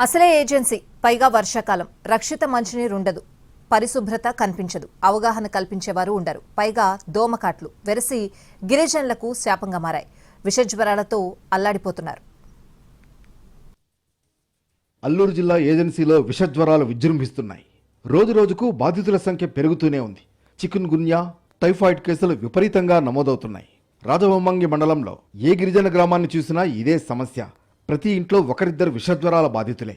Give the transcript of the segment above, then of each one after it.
అసలే ఏజెన్సీ పైగా వర్షాకాలం. రక్షిత మంచినీరు ఉండదు పరిశుభ్రత కనిపించదు. అవగాహన కల్పించేవారు ఉండరు. పైగా దోమకాట్లు వెరసి గిరిజనులకు శాపంగా మారాయి. విషజ్వరాలతో అల్లాడిపోతున్నారు. అల్లూరు జిల్లా ఏజెన్సీలో విషజ్వరాలు విజృంభిస్తున్నాయి. రోజురోజుకు బాధితుల సంఖ్య పెరుగుతూనే ఉంది. చికున్ గున్యా టైఫాయిడ్ కేసులు విపరీతంగా నమోదవుతున్నాయి. రాజవొమ్మంగి మండలంలో ఏ గిరిజన గ్రామాన్ని చూసినా ఇదే సమస్య. ప్రతి ఇంట్లో ఒకరిద్దరు విషజ్వరాల బాధితులే.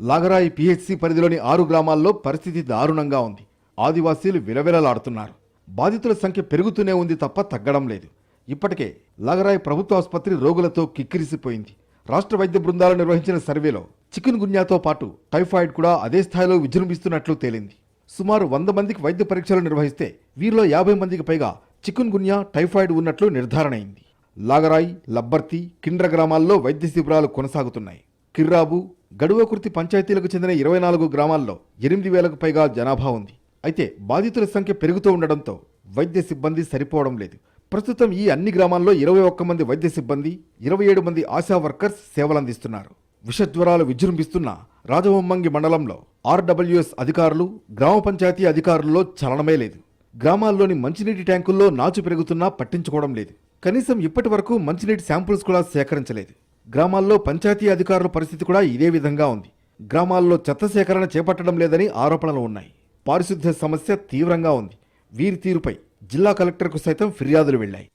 లాగరాయి పిహెచ్సి పరిధిలోని ఆరు గ్రామాల్లో పరిస్థితి దారుణంగా ఉంది. ఆదివాసీలు విలవిలలాడుతున్నారు. బాధితుల సంఖ్య పెరుగుతూనే ఉంది తప్ప తగ్గడం లేదు. ఇప్పటికే లాగరాయి ప్రభుత్వ ఆసుపత్రి రోగులతో కిక్కిరిసిపోయింది. రాష్ట్ర వైద్య బృందాలు నిర్వహించిన సర్వేలో చికెన్ గున్యాతో పాటు టైఫాయిడ్ కూడా అదే స్థాయిలో విజృంభిస్తున్నట్లు తేలింది. సుమారు వంద మందికి వైద్య పరీక్షలు నిర్వహిస్తే వీరిలో యాభై మందికి పైగా చికున్ గున్యా టైఫాయిడ్ ఉన్నట్లు నిర్ధారణ అయింది లాగరాయి లబ్బర్తి కిండ్ర గ్రామాల్లో వైద్య శిబిరాలు కొనసాగుతున్నాయి. కిర్రాబు గడువకుర్తి పంచాయతీలకు చెందిన ఇరవై నాలుగు గ్రామాల్లో ఎనిమిది వేలకు పైగా జనాభా ఉంది. అయితే బాధితుల సంఖ్య పెరుగుతూ ఉండడంతో వైద్య సిబ్బంది సరిపోవడం లేదు. ప్రస్తుతం ఈ అన్ని గ్రామాల్లో ఇరవై ఒక్క మంది వైద్య సిబ్బంది ఇరవై ఏడు మంది ఆశా వర్కర్స్ సేవలందిస్తున్నారు. విషజ్వరాలు విజృంభిస్తున్న రాజవొమ్మంగి మండలంలో ఆర్డబ్ల్యూఎస్ అధికారులు గ్రామ పంచాయతీ అధికారుల్లో చలనమే లేదు. గ్రామాల్లోని మంచినీటి ట్యాంకుల్లో నాచు పెరుగుతున్నా పట్టించుకోవడం లేదు. కనీసం ఇప్పటి వరకు మంచినీటి శాంపుల్స్ కూడా సేకరించలేదు. గ్రామాల్లో పంచాయతీ అధికారుల పరిస్థితి కూడా ఇదే విధంగా ఉంది. గ్రామాల్లో చెత్త సేకరణ చేపట్టడం లేదని ఆరోపణలు ఉన్నాయి. పారిశుద్ధ్య సమస్య తీవ్రంగా ఉంది. వీరి తీరుపై జిల్లా కలెక్టర్కు సైతం ఫిర్యాదులు వెళ్ళాయి